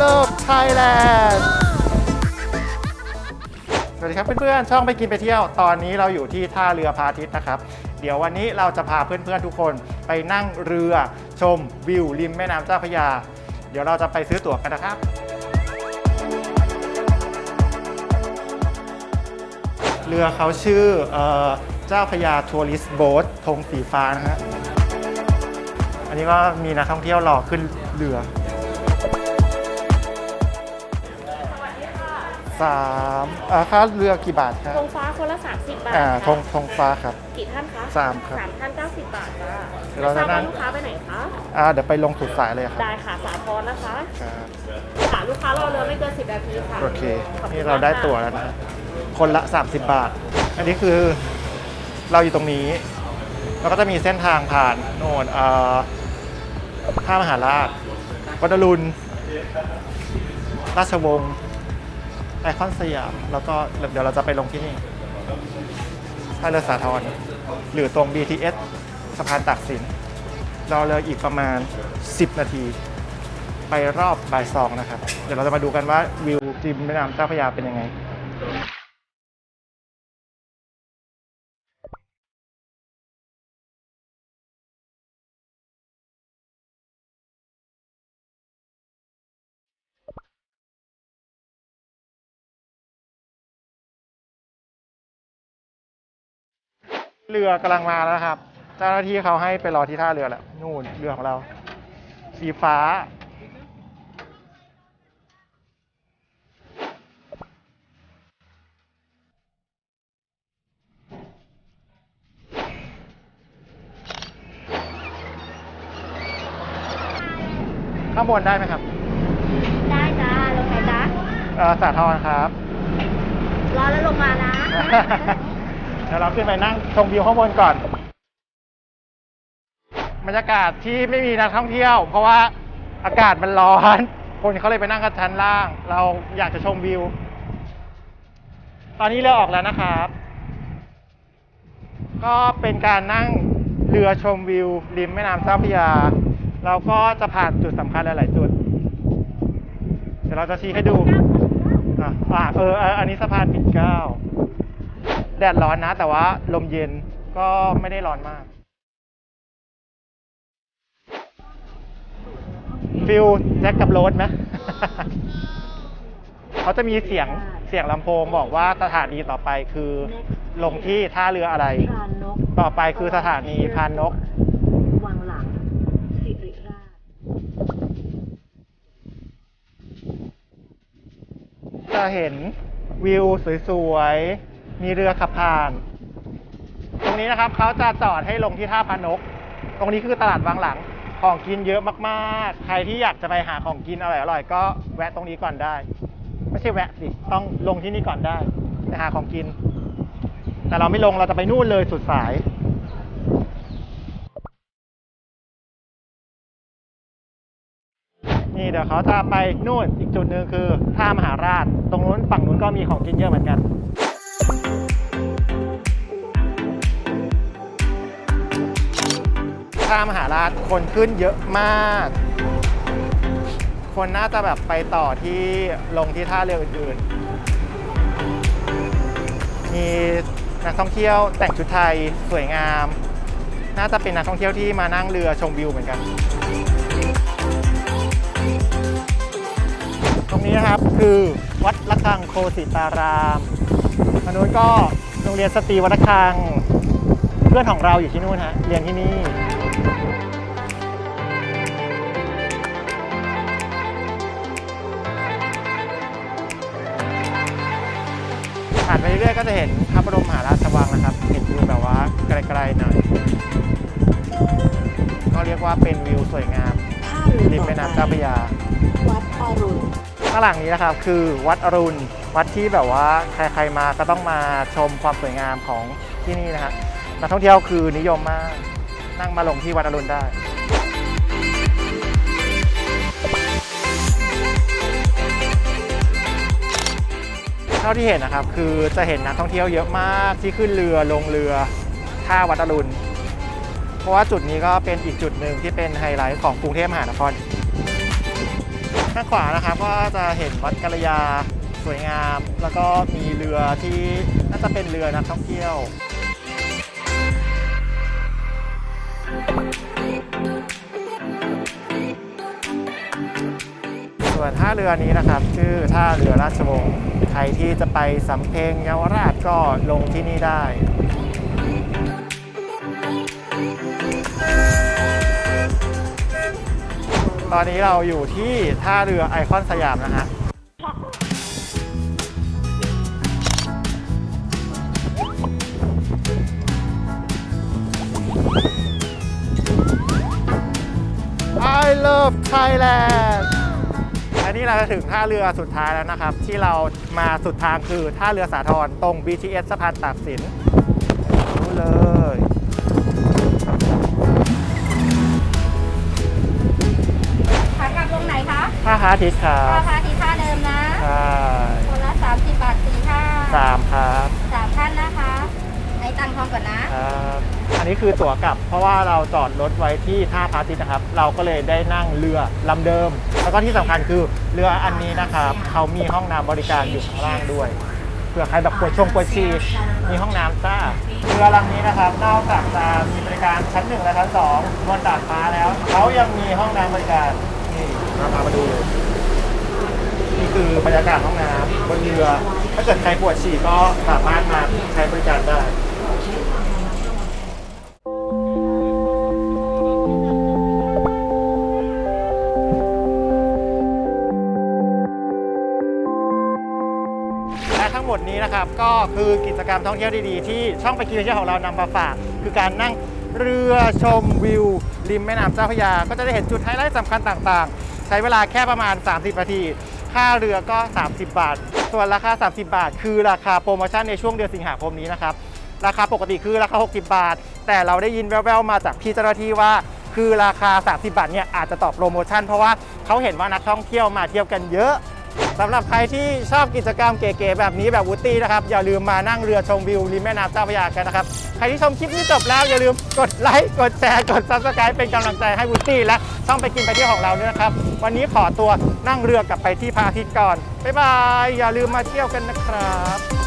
Love Thailand สวัสดีครับเพื่อนๆ ช่องไปกินไปเที่ยว ตอนนี้เราอยู่ที่ท่าเรือพาทิตย์นะครับ เดี๋ยววันนี้เราจะพาเพื่อนๆทุกคนไปนั่งเรือชมวิวริมแม่น้ำเจ้าพระยา เดี๋ยวเราจะไปซื้อตั๋วกันนะครับ เรือเขาชื่อเออเจ้าพระยาทัวริสต์โบ๊ทธงสีฟ้านะฮะ อันนี้ก็มีนักท่องเที่ยวรอขึ้นเรือ สามอ่าค่าเรือกี่บาทครับธงฟ้าคนละ 30 บาทอ่าค่ะธงธงฟ้าครับ กี่ท่านคะสามครับสามท่าน90 บาทจ้าเดี๋ยวเราจะนั่งไม่ทบว่ลูกค้าไปไหนคะ อ่าเดี๋ยวไปลงสุดสายเลยครับได้ค่ะสาพรนะคะครับ ค่ะลูกค้ารอเรือไม่เกิน 10 นาทีค่ะโอเค ขอบณนี่เราได้มกค่ะตั๋วแล้วนะ คนละ 30 บาท อันนี้คือเราอยู่ตรงนี้เราก็จะมีเส้นทางผ่านโน่นเอ่อท่ามหาราชวัดอรุณราชวงศ์ ไอคอนสยามแล้วก็เดี๋ยวเราจะไปลงที่นี่ท่าเรือสาทรหรือตรง BTS สะพานตากสินเราเลยอีกประมาณ 10 นาที ไปรอบบ่ายสองนะครับ เดี๋ยวเราจะมาดูกันว่าวิวริมแม่น้ำเจ้าพระยาเป็นยังไง เรือกำลังมาแล้วนะครับ เจ้าหน้าที่เขาให้ไปรอที่ท่าเรือแล้วนู่นเรือของเรา สีฟ้า ข้างบนได้ไหมครับได้จ้าลงไหนจ้าเอ่อสาทรครับ รอแล้วลงมานะ เดี๋ยวเราขึ้นไปนั่งชมวิวข้างบนก่อน บรรยากาศที่ไม่มีนักท่องเที่ยว เพราะว่าอากาศมันร้อน คนเขาเลยไปนั่งกันชั้นล่าง เราอยากจะชมวิว ตอนนี้เรือออกแล้วนะครับ ก็เป็นการนั่งเรือชมวิว ริมแม่น้ำเจ้าพระยา เราก็จะผ่านจุดสำคัญหลาย ๆ จุด เดี๋ยวเราจะชี้ให้ดู อะอะเออเออ อันนี้สะพานปิ่นเกล้า แดดร้อนนะ แต่ว่าลมเย็นก็ไม่ได้ร้อนมากฟิลแจ็คกับโรสไหม เขาจะมีเสียงเสียงลำโพงบอกว่าสถานีต่อไปคือลงที่ท่าเรืออะไรพรานนกต่อไปคือสถานีพานนก วังหลังสิริราชจะเห็นวิวสวยๆ มีเรือขับผ่าน ตรงนี้นะครับเขาจะจอดให้ลงที่ท่าพานก ตรงนี้คือตลาดวังหลัง ของกินเยอะมากๆ ใครที่อยากจะไปหาของกินอร่อยๆ ก็แวะตรงนี้ก่อนได้ ไม่ใช่แวะสิ ต้องลงที่นี่ก่อนได้ไปหาของกิน แต่เราไม่ลงเราจะไปนู่นเลยสุดสายนี่เดี๋ยวเขาจะไปนู่นอีกจุดหนึ่งคือท่ามหาราช ตรงนู้นฝั่งนู้นก็มีของกินเยอะเหมือนกัน ท่ามหาราชคนขึ้นเยอะมาก คนน่าจะแบบไปต่อที่ลงที่ท่าเรืออื่นๆ มีนักท่องเที่ยวแต่งชุดไทยสวยงาม น่าจะเป็นนักท่องเที่ยวที่มานั่งเรือชมวิวเหมือนกัน ตรงนี้นะครับคือวัดระฆังโคสิตาราม ทางนู้นก็โรงเรียนสตรีวัดระฆัง เพื่อนของเราอยู่ที่นู่นฮะ เรียนที่นี่ผ่านไปเรื่อยๆก็จะเห็นพระบรมมหาราชวังนะครับ เห็นวิวแบบว่าไกลๆหน่อยก็เรียกว่าเป็นวิวสวยงามท่าเรือริมแม่น้ำเจ้าพระยาวัดอรุณข้างหลังนี้นะครับคือวัดอรุณ วัดที่แบบว่าใครๆมาก็ต้องมาชมความสวยงามของที่นี่นะฮะนักท่องเที่ยวคือนิยมมาก นั่งมาลงที่วัดอรุณได้เท่าที่เห็นนะครับคือจะเห็นนักท่องเที่ยวเยอะมากที่ขึ้นเรือลงเรือท่าวัดอรุณ เพราะว่าจุดนี้ก็เป็นอีกจุดหนึ่งที่เป็นไฮไลท์ของกรุงเทพมหานคร ข้างขวานะครับก็จะเห็นวัดกัลยาสวยงาม แล้วก็มีเรือที่น่าจะเป็นเรือนักท่องเที่ยวส่วนท่าเรือนี้นะครับ ชื่อท่าเรือราชวงศ์ใครที่จะไปสำเพ็งเยาวราชก็ลงที่นี่ได้ ตอนนี้เราอยู่ที่ท่าเรือไอคอนสยามนะฮะ I love Thailand อันนี้เราจะถึงท่าเรือสุดท้ายแล้วนะครับ ที่เรามาสุดทางคือท่าเรือสาทรตรง BTS สะพานตากสินรู้เลย ไหนคะท่าพระอาทิตย์ครัท่าบพาที่ท่าเดิมนะ ใช่คนละ 30 บาทสี่ท่าสามครับสามท่านนะคะในตังค์ทองก่อนนะ ครับอันนี้คือตั๋วกลับ เพราะว่าเราจอดรถไว้ที่ท่าพระอาทิตย์นะครับ เราก็เลยได้นั่งเรือลำเดิม แล้วก็ที่สำคัญคือเรืออันนี้นะครับเขามีห้องน้ำบริการอยู่ข้างล่างด้วยเผื่อใครแบบปวดชงปวดฉี่มีห้องน้ำจ้าเรือลำนี้นะครับนอกจากจะมีบริการชั้นหนึ่งและชั้นสองบนดาดฟ้าแล้วเขายังมีห้องน้ำบริการนี่เรา พามาดู นี่คือบรรยากาศห้องน้ำบนเรือ ถ้าเกิดใครปวดฉี่ก็สามารถมาใช้บริการได้และทั้งหมดนี้นะครับก็คือกิจกรรมท่องเที่ยวดีๆ ที่ช่องไปกินเที่ยวของเรานำมาฝาก คือการนั่งเรือชมวิว ริมแม่น้ำเจ้าพระยา ก็จะได้เห็นจุดไฮไลท์สำคัญต่างๆ ใช้เวลาแค่ประมาณ 30 นาที ค่าเรือก็ 30 บาท ส่วนราคา 30 บาท คือราคาโปรโมชั่นในช่วงเดือนสิงหาคมนี้นะครับ ราคาปกติคือราคา 60 บาท แต่เราได้ยินแว่วๆมาจากพี่เจ้าหน้าที่ว่า คือราคา 30 บาทเนี่ยอาจจะตอบโปรโมชั่นเพราะว่าเขาเห็นว่านักท่องเที่ยวมาเที่ยวกันเยอะ สำหรับใครที่ชอบกิจกรรมเก๋ๆแบบนี้แบบวูตตี้นะครับ อย่าลืมมานั่งเรือชมวิวริมแม่น้ำเจ้าพระยากันนะครับ ใครที่ชมคลิปนี้จบแล้วอย่าลืมกดไลค์กดแชร์กดซับสไครป์เป็นกำลังใจให้วูตตี้และช่องไปกินไปเที่ยวของเราด้วยนะครับ วันนี้ขอตัวนั่งเรือกลับไปที่พระอาทิตย์ก่อนบ๊ายบายอย่าลืมมาเที่ยวกันนะครับ